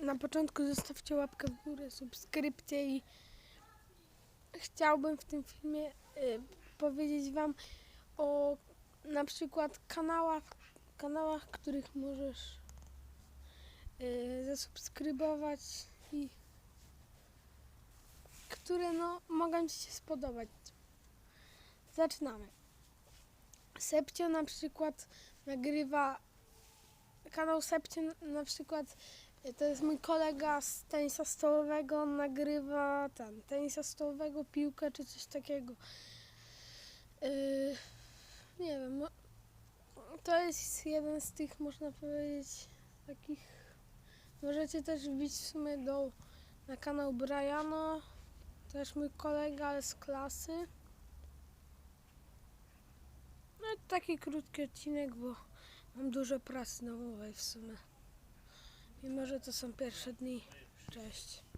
Na początku zostawcie łapkę w górę, subskrypcję i chciałbym w tym filmie y, powiedzieć Wam o na przykład kanałach, kanałach, których możesz y, zasubskrybować i które no mogą Ci się spodobać. Zaczynamy. Sepcio na przykład nagrywa kanał Sepcio na przykład to jest mój kolega z tenisa stołowego, on nagrywa ten, tenisa stołowego, piłkę czy coś takiego. Yy, nie wiem, no, to jest jeden z tych, można powiedzieć, takich. Możecie też wbić w sumie do, na kanał Briana, też mój kolega, z klasy. No taki krótki odcinek, bo mam dużo pracy domowej w sumie. Mimo, że to są pierwsze dni. Cześć.